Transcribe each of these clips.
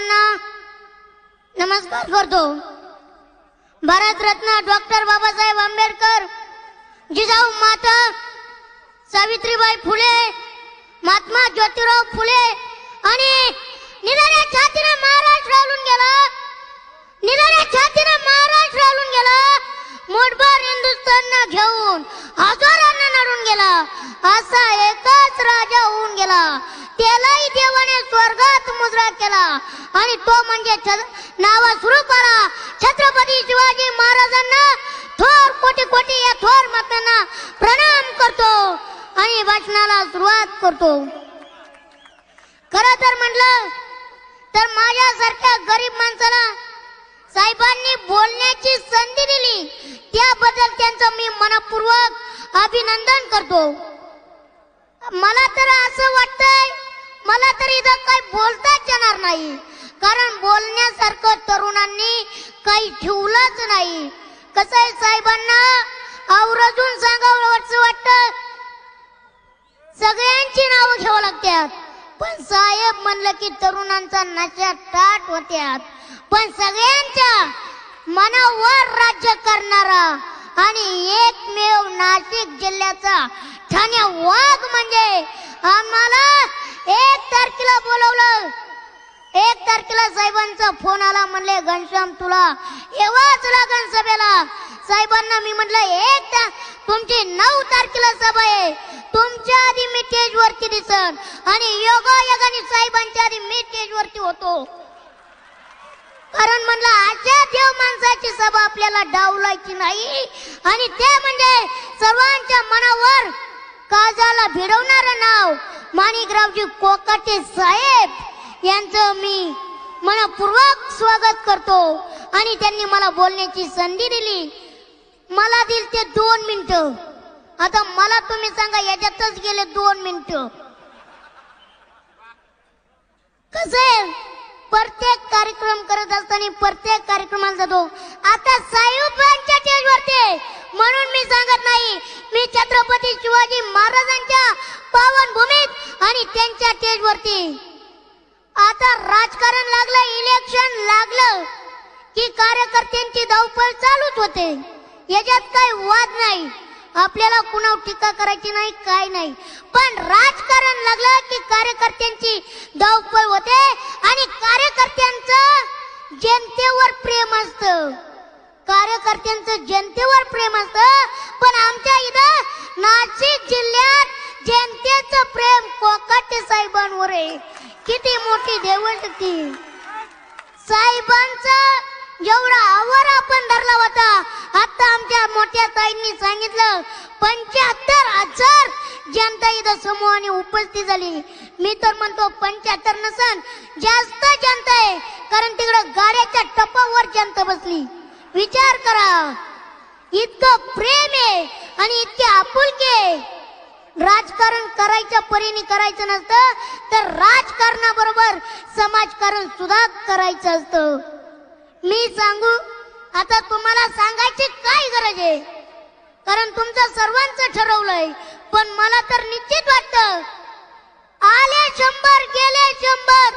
माणसांना नमस्कार करतो. भारतरत्न डॉक्टर बाबासाहेब आंबेडकर जिजाऊ माता सावित्रीबाई फुले महात्मा ज्योतिराव फुले आणि निराऱ्या छातीने महाराष्ट्र हलून गेला. निराऱ्या छातीने महाराष्ट्र हलून गेला. मोठभर हिंदुस्थान घेऊन हजारांना नडून गेला. असा एकच आणि तो म्हणजे नावा सुरू करा. छत्रपती शिवाजी महाराजांना थोर कोटी कोटी या थोर मातांना प्रणाम करतो आणि वाचनाला सुरुवात करतो. खर तर म्हटलं तर माझ्यासारख्या गरीब माणसाला साहेबांनी बोलण्याची संधी दिली. त्याबद्दल त्यांचं मी मनपूर्वक अभिनंदन करतो. मला तर असं वाटतंय मला तर इथं काही बोलताच येणार नाही. कारण बोलण्यासारखं तरुणांनी काही ठेवलंच नाही. कसं आहे साहेबांना? आवरजून सांगावं वाटतं. सगळ्यांची नावं घ्यावं लागतात. पण साहेब म्हणलं की तरुणांचा नशा ताट होत्यात. पण सगळ्यांच्या मनावर राज्य करणारा आणि एकमेव नाशिक जिल्ह्याचा ठाण्या वाघ म्हणजे आम्हाला एक तारखेला बोलवलं. एक तारखेला साहेबांचा फोन आला म्हणले घनश्याम तुला एवढाच लागन सभेला साहेबांना मी म्हटलं एक तुमची नऊ तारखेला सभा आहे. तुमच्या आधी मी स्टेज वरती दिसन आणि योगा योगाने साहेबांच्या आधी मी स्टेज वरती होतो. कारण म्हणलं अशा देव माणसाची सभा आपल्याला डावलायची नाही आणि ते म्हणजे सर्वांच्या मनावर काजाला भिडवणार नाव. माणिकरावजी कोकाटे साहेब यांचं मी मनपूर्वक स्वागत करतो. आणि त्यांनी मला बोलण्याची संधी दिली. मला दिल ते दोन मिनिटं. आता मला तुम्ही सांगा याच्यातच गेले दोन मिनिटं. कसे प्रत्येक कार्यक्रम करत असताना प्रत्येक कार्यक्रमाला जातो. आता साहेबांच्या स्टेजवरती म्हणून मी सांगत नाही. मी छत्रपती शिवाजी महाराजांच्या पावन भूमीत आणि त्यांच्या स्टेजवरती आता राजकारण लागलं इलेक्शन लागलं की कार्यकर्त्यांची धावपळ चालूच होते. याच्यात काही वाद नाही. आपल्याला कुणावर टीका करायची नाही काय नाही. पण राजकारण लागलं की कार्यकर्त्यांची धावपळ होते आणि कार्यकर्त्यांचं जनतेवर प्रेम असतं. कार्यकर्त्यांचं जनतेवर प्रेम असतं पण आमच्या इथं नाशिक जिल्ह्यात जनतेचं प्रेम कोकाटे साहेबांवर आहे. किती मोठी देवशक्ती साहेबांचा एवढा आवर आपण धरला होता. आता आमच्या मोठ्या ताईंनी सांगितलं पंच्याहत्तर हजार जनता इथं समूहाने उपस्थित झाली. मी तर म्हणतो पंच्याहत्तर नसन जास्त जनता आहे. कारण तिकडं गाड्याच्या टपावर जनता बसली. विचार करा इतकं प्रेम आहे आणि इतके आपुलके आहे. राजकारण करायच्या परीने करायचं नसतं तर राजकारणाबरोबर समाजकारण सुद्धा करायचं असतं. मी सांगू आता तुम्हाला सांगायची काय गरज आहे? कारण तुमचं सर्वांचं ठरवलंय पण मला तर निश्चित वाटतं आले शंभर गेले शंभर.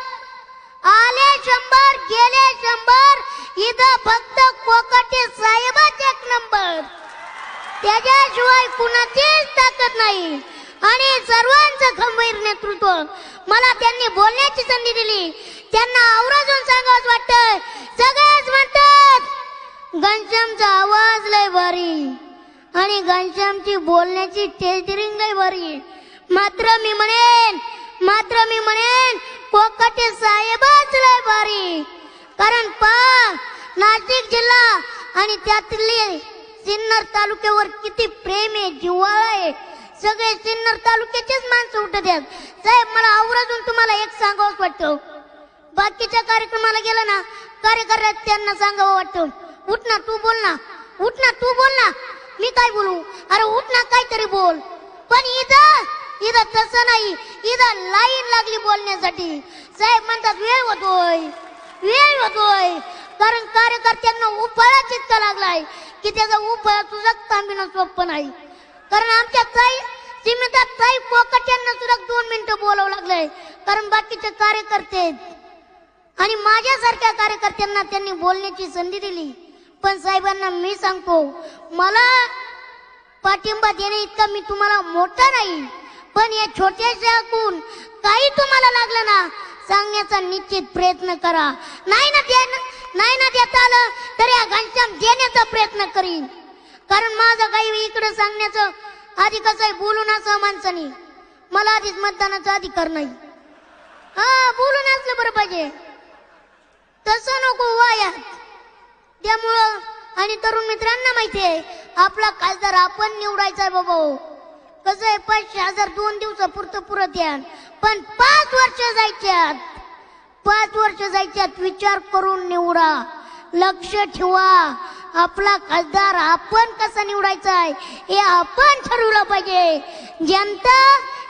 आले शंभर गेले शंभर. इथं फक्त कोकटे साहेबाच एक नंबर त्याच्याशिवाय कुणाचीच ताकद नाही. आणि सर्वांचं खंबीर नेतृत्व. मला त्यांनी बोलण्याची संधी दिली. त्यांना आवराजून सांगावं वाटतं सगळेच म्हणतात घनश्यामचा आवाज लय भारी आणि घनश्यामची बोलण्याची टेजरिंग लय भारी. मात्र मी म्हणेन मात्र मी म्हणेन कोकटे साहेबच लय भारी. कारण पा नाशिक जिल्हा आणि त्यातले सिन्नर तालुक्यावर किती प्रेम आहे जिव्हाळा आहे. सगळे सिन्नर तालुक्याचेच माणसं उठत आहेत. साहेब मला आवराजून तुम्हाला एक सांगावंच वाटतं. बाकीच्या कार्यक्रमाला गेलं ना कार्यकर्त्यांना सांगावं वाटतं. उठ ना तू बोल ना. उठ ना तू बोल ना. मी काय बोलू? अरे उठ ना काहीतरी बोल. पण इथं इथं तसं नाही. इथं लाईन लागली बोलण्यासाठी. साहेब म्हणतात वेळ होतोय. वेळ होतोय. कारण कार्यकर्त्यांना उपाळा इतका लागलाय की त्याचा उपाळा तुझा थांबिणं सोपं नाही. कारण आमच्या ताई जिम्मेदार ताई कोकट यांना सुद्धा दोन मिनिटं बोलावं लागलंय. कारण बाकीचे कार्यकर्ते आहेत. आणि माझ्यासारख्या कार्यकर्त्यांना त्यांनी बोलण्याची संधी दिली. पण साहेबांना मी सांगतो मला पाठिंबा देणे इतका मी तुम्हाला मोठा नाही. पण या छोट्याशा गुण काही तुम्हाला लागलं ना सांगण्याचा निश्चित प्रयत्न करा. नाही ना दे- नाही ना देता आलं तर या घनश्याम देण्याचा प्रयत्न करीन. कारण माझं काही इकडे सांगण्याचं आधी कसं आहे बोलून असं माणसानी. मला आधीच मतदानाचा अधिकार नाही. हा बोलून असलं बरं पाहिजे. तसं नको वायात. त्यामुळं आणि तरुण मित्रांना माहितीये आपला खासदार आपण निवडायचा आहे बाबा हो. कसं आहे पाचशे हजार दोन दिवसापुरतं पुरत या. पण पाच वर्ष जायच्यात. पाच वर्ष जायच्यात विचार करून निवडा. लक्ष ठेवा. आपला खासदार आपण कसा निवडायचा आहे हे आपण ठरवलं पाहिजे. जनता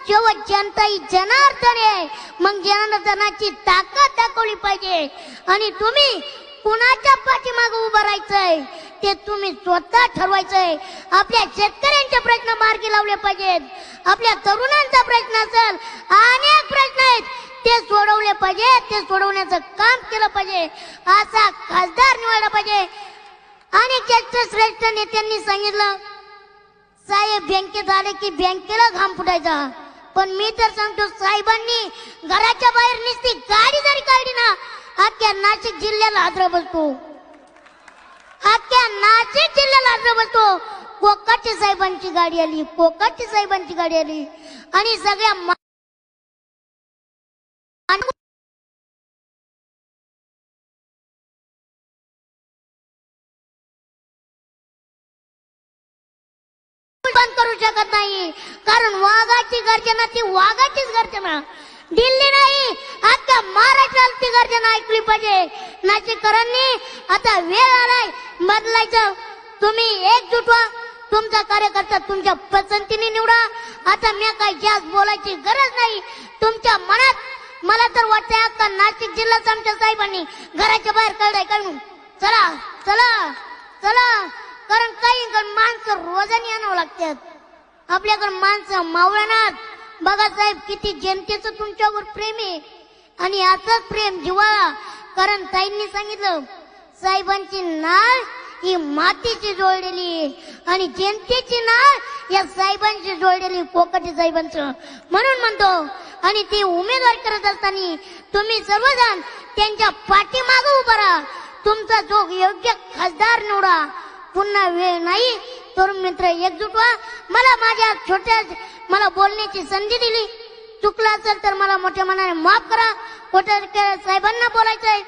शेवट जनता ही जनार्दन आहे. मग जनार्दनाची ताकद दाखवली पाहिजे. आणि तुम्ही कुणाच्या पाठीमागे उभं राहायचंय ते तुम्ही स्वतः ठरवायचंय. आपल्या शेतकऱ्यांचे प्रश्न मार्गी लावले पाहिजेत. आपल्या तरुणांचा प्रश्न असेल अनेक प्रश्न आहेत. ते सोडवले पाहिजे ते सोडवण्याचं काम केलं पाहिजे. असा खासदार निवडला पाहिजे. आणि ज्येष्ठ श्रेष्ठ नेत्यांनी सांगितलं साहेब बँकेत आले की बँकेला घाम फुटायचा. पण मी तर सांगतो साहेबांनी घराच्या बाहेर निसती गाडी जरी काढली ना अख्ख्या नाशिक जिल्ह्याला हादरा बसतो. अख्ख्या नाशिक जिल्ह्याला हादरा बसतो. कोकाटे साहेबांची गाडी आली कोकाटे साहेबांची गाडी आली. आणि सगळ्या शकत नाही. कारण वाघाची गर्जना ती वाघाचीच गर्जना. दिल्ली नाही आता महाराष्ट्राला ती गर्जना ऐकली पाहिजे. नाशिककरांनी आता वेळ आलाय बदलायचं. तुम्ही एकजूट व्हा. तुमचा कार्यकर्ता तुमच्या पसंतीने निवडा. आता मी काय जास्त बोलायची गरज नाही. तुमच्या मनात मला तर वाटतंय आता नाशिक जिल्ह्यात आमच्या साहेबांनी घराच्या बाहेर काढाय काढून चला चला चला. कारण काही जण माणसं रोजाने आणावं लागतात. आपल्याकडे माणसं मावळणार. बघा साहेब किती जनतेचं तुमच्यावर प्रेम आहे. आणि असंच प्रेम जिवाळा कारण ताईंनी सांगितलं साहेबांची नाळ ही मातीची जोडलेली आहे. आणि जनतेची नाळ या साहेबांची जोडलेली कोकटी साहेबांचं. म्हणून म्हणतो आणि ती उमेदवार करत असताना तुम्ही सर्वजण त्यांच्या पाठीमाग उभा राहा. तुमचा जो योग्य खासदार निवडा. पुन्हा वेळ नाही तरुण मित्र एकजूट व्हा. मला माझ्या छोट्या मला बोलण्याची संधी दिली. चुकलं असेल तर मला मोठ्या मनाने माफ करा. कोटेकर साहेबांना बोलायचं आहे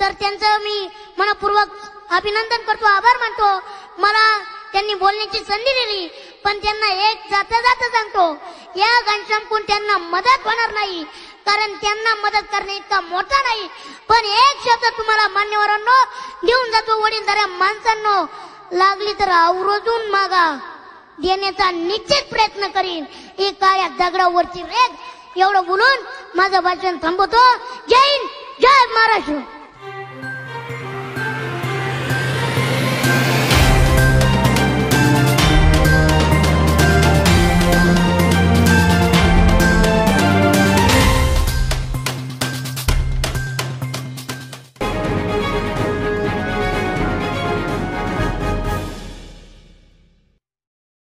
तर त्यांचं मी मनपूर्वक अभिनंदन करतो आभार मानतो. मला त्यांनी बोलण्याची संधी दिली पण त्यांना एक जाता जाता सांगतो या घनश्यामकून त्यांना मदत होणार नाही कारण त्यांना मदत करणे इतका मोठा नाही. पण एक शब्द तुम्हाला मान्यवरांनो देऊन जातो वडीलधाऱ्या माणसांनो लागली तर आवर्जून मागा. देण्याचा निश्चित प्रयत्न करीन. एका या दगडावरची रेग एवढं बोलून माझं भाषण थांबवतो. जय हिंद जय महाराष्ट्र.